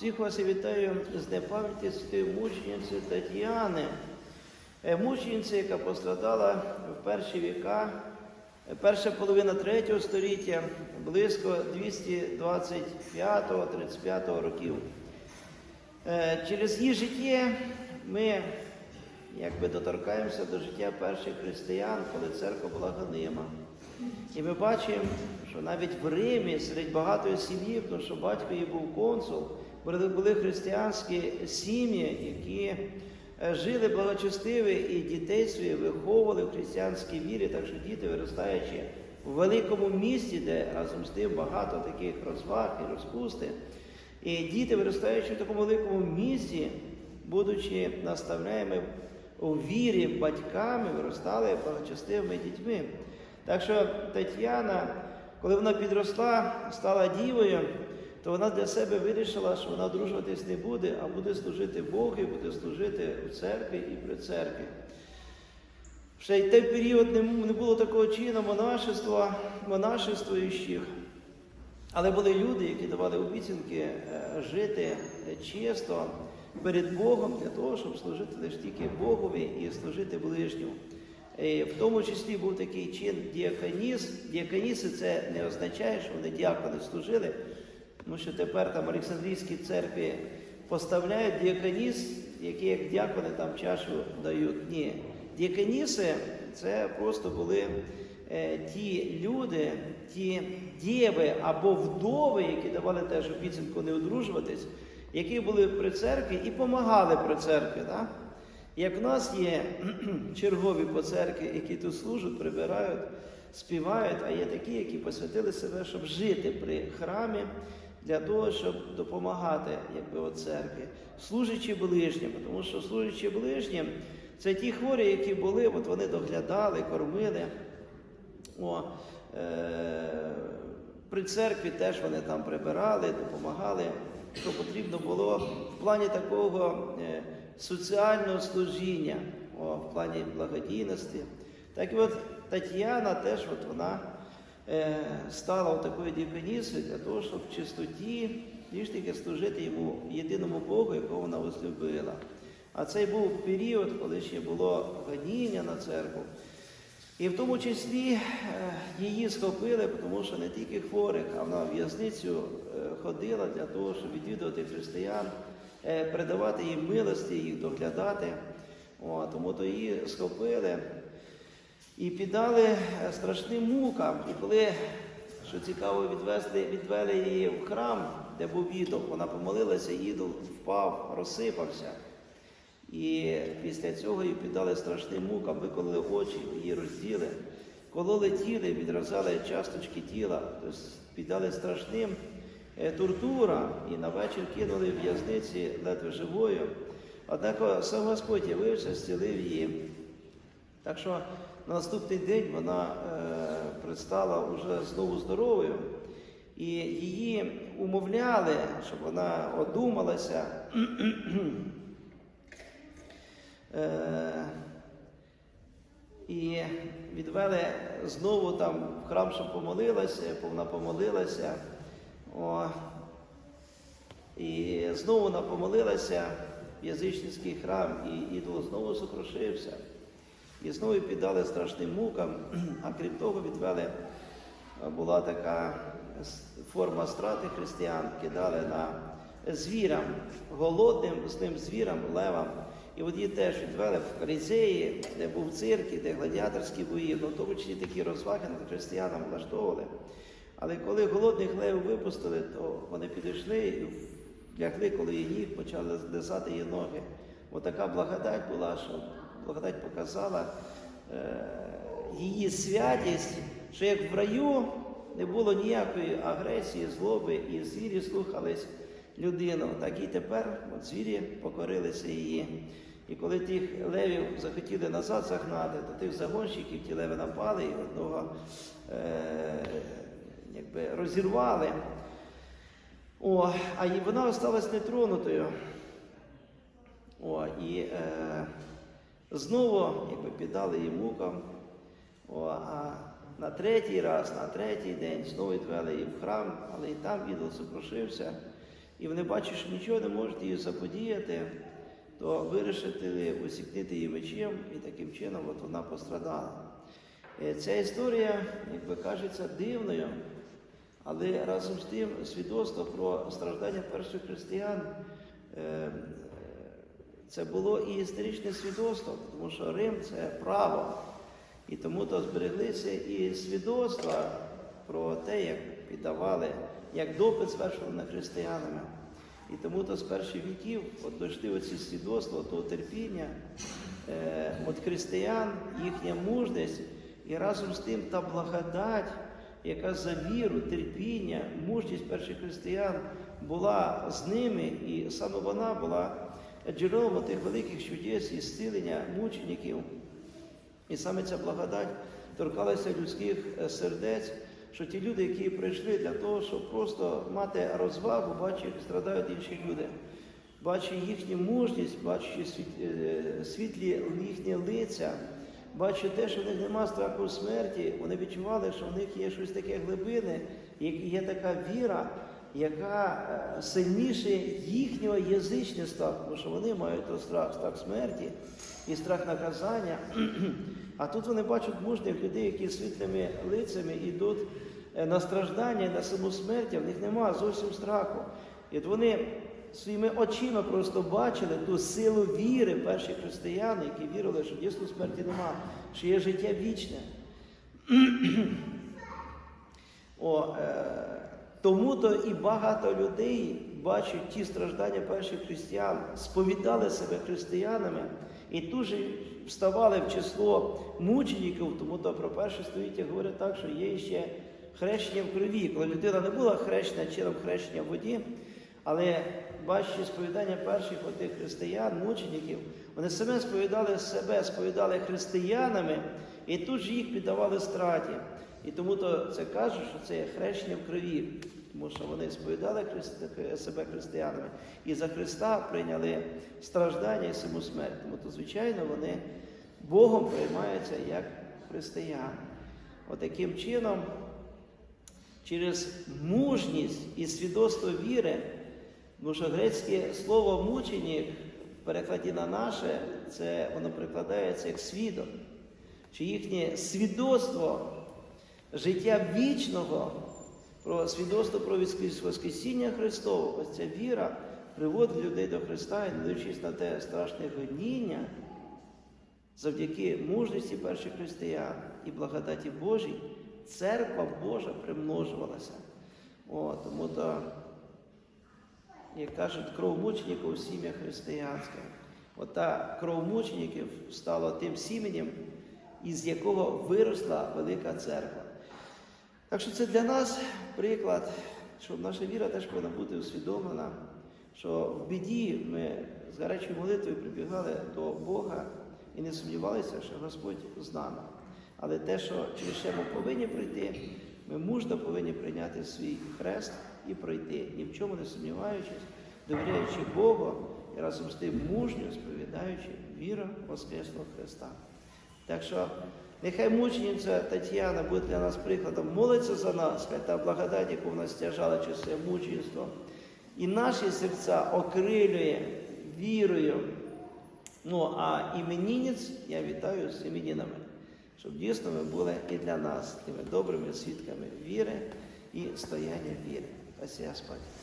Всіх вас я вітаю з Днем пам'яті святої мучениці Тетяни, Е, мучениці, яка пострадала в перші віка, е, перша половина третього століття, близько 225-35 років. Е, Через її життя ми якби доторкаємося до життя перших християн, коли церква була ганима. І ми бачимо, що навіть в Римі серед багатої сім'ї, тому що батько її був консул, були, християнські сім'ї, які е, жили благочестиві і дітей своїх виховували в християнській вірі, так що діти, виростаючи в великому місті, де разом з тим багато таких розваг і розпусти, і діти, виростаючи в такому великому місті, будучи наставляємо у вірі батьками, виростали благочестивими дітьми. Так що Тетяна, коли вона підросла, стала дівою, то вона для себе вирішила, що вона одружуватись не буде, а буде служити Богу, буде служити у церкві і при церкві. Ще й той період не було такого чину монашества, монашествуючих. Але були люди, які давали обіцянки е, жити чисто перед Богом для того, щоб служити лише тільки Богові і служити ближньому. В тому числі був такий чин діаконіс. Діаконіси це не означає, що вони діакони служили, тому що тепер там в Олександрійській церкві поставляють діаконіс, які як діакони там чашу дають. Ні. Діаконіси це просто були е, ті люди, ті діви або вдови, які давали теж обіцянку не одружуватись, які були при церкві і допомагали при церкві. Да? Як в нас є чергові по церкві, які тут служать, прибирають, співають, а є такі, які посвятили себе, щоб жити при храмі, для того, щоб допомагати якби, от церкві, служачи ближнім, тому що служачи ближнім, це ті хворі, які були, от вони доглядали, кормили. О, е, при церкві теж вони там прибирали, допомагали, що потрібно було в плані такого е, соціального служіння, о, в плані благодійності. Так і от Тетяна теж от вона стала такою діаконісою для того, щоб в чистоті ніж тільки служити йому єдиному Богу, якого вона возлюбила. А цей був період, коли ще було гоніння на церкву. І в тому числі е, її схопили, тому що не тільки хворих, а вона в в'язницю е, ходила для того, щоб відвідувати християн, е, передавати їм милості, їх доглядати. О, тому то її схопили і піддали е, страшним мукам. І коли, що цікаво, відвезли, відвели її в храм, де був ідол, вона помолилася, ідол впав, розсипався. І після цього її піддали страшним мукам, викололи очі, її розділи, кололи тіли, відразали часточки тіла, тобто піддали страшним е, тортурам і на вечір кинули в в'язниці ледве живою. Однак сам Господь явився, зцілив її. Так що на наступний день вона е, предстала вже знову здоровою, і її умовляли, щоб вона одумалася. Е, і відвели знову там в храм, щоб помолилася, вона помолилася. О, і знову вона помолилася в язичницький храм, і ідол знову сокрушився. І знову піддали страшним мукам, а крім того, відвели, була така форма страти християн, кидали на звірам, голодним з ним звірам, левам. І от її теж відвели в Колізеї, де був цирк, де гладіаторські бої, ну, тому числі такі розваги над християнам влаштовували. Але коли голодних левів випустили, то вони підійшли і лягли, коли її почали лизати її ноги. От така благодать була, що благодать показала е, її святість, що як в раю не було ніякої агресії, злоби, і звірі слухались людину, так і тепер от звірі покорилися її. І коли тих левів захотіли назад загнати, то тих загонщиків ті леви напали і одного е, якби розірвали. О, а вона осталась нетронутою. О, і е, знову якби, піддали їй мукам. О, а на третій раз, на третій день знову відвели її в храм, але і там ідол сокрушився. і вони бачать, що нічого не можуть їй заподіяти, то вирішили усікнити її мечем, і таким чином от вона пострадала. Е, Ця історія, як би кажеться, дивною, але разом з тим свідоцтво про страждання перших християн е, це було і історичне свідоцтво, тому що Рим це право. І тому то збереглися і свідоцтва про те, як піддавали, як допит звершували над християнами. І тому то з перших віків от дійшли оці свідоцтва, того терпіння е, християн, їхня мужність, і разом з тим та благодать, яка за віру, терпіння, мужність перших християн була з ними, і саме вона була джерелом тих великих чудес і зцілення мучеників. І саме ця благодать торкалася людських е, сердець, що ті люди, які прийшли для того, щоб просто мати розвагу, бачать, як страдають інші люди, бачать їхню мужність, бачачи е, світлі їхні лиця, бачачи те, що в них нема страху смерті, вони відчували, що в них є щось таке глибине, і є така віра, яка е, сильніше їхнього язичництва, тому що вони мають страх, страх смерті і страх наказання. А тут вони бачать мужніх людей, які світлими лицями йдуть е, на страждання і на саму смерть, а в них немає зовсім страху. І от вони своїми очима просто бачили ту силу віри перших християн, які вірили, що дійсно смерті немає, що є життя вічне. О, е, тому то і багато людей бачать ті страждання перших християн, сповідали себе християнами і тут же вставали в число мучеників, тому то про перше століття говорять так, що є ще хрещення в крові. Коли людина не була хрещена чином хрещення в воді, але бачачи сповідання перших отих християн, мучеників, вони самі сповідали себе, сповідали християнами, і тут же їх піддавали страті. І тому то це кажуть, що це є хрещення в крові, тому що вони сповідали себе християнами і за Христа прийняли страждання і саму смерть. Тому то, звичайно, вони Богом приймаються як християни. Отаким чином, через мужність і свідоцтво віри, тому що грецьке слово мученик в перекладі на наше, це воно перекладається як свідок, чи їхнє свідоцтво життя вічного, про свідоцтво про Воскресіння Христового, ось ця віра приводить людей до Христа і не дивлячись на те страшне гоніння, завдяки мужності перших християн і благодаті Божій, церква Божа примножувалася. Тому то, як кажуть, кров мучеників у сім'ях християнських. Ота кров мучеників стала тим сіменем, із якого виросла велика церква. Так що це для нас приклад, що наша віра теж повинна бути усвідомлена, що в біді ми з гарячою молитвою прибігали до Бога і не сумнівалися, що Господь з нами. Але те, що через що ми повинні пройти, ми мужно повинні прийняти свій хрест і пройти, ні в чому не сумніваючись, довіряючи Богу і разом з тим мужньо сповідаючи віру Воскресного Христа. Так що нехай мучениця Тетяна буде для нас прикладом, молиться за нас, хай та благодать, яку в нас стяжала через мученство, і наші серця окрилює вірою. Ну а іменінець я вітаю з іменінами, щоб дійсно ми були і для нас тими добрими свідками віри і стояння віри. Спасибо, Господь.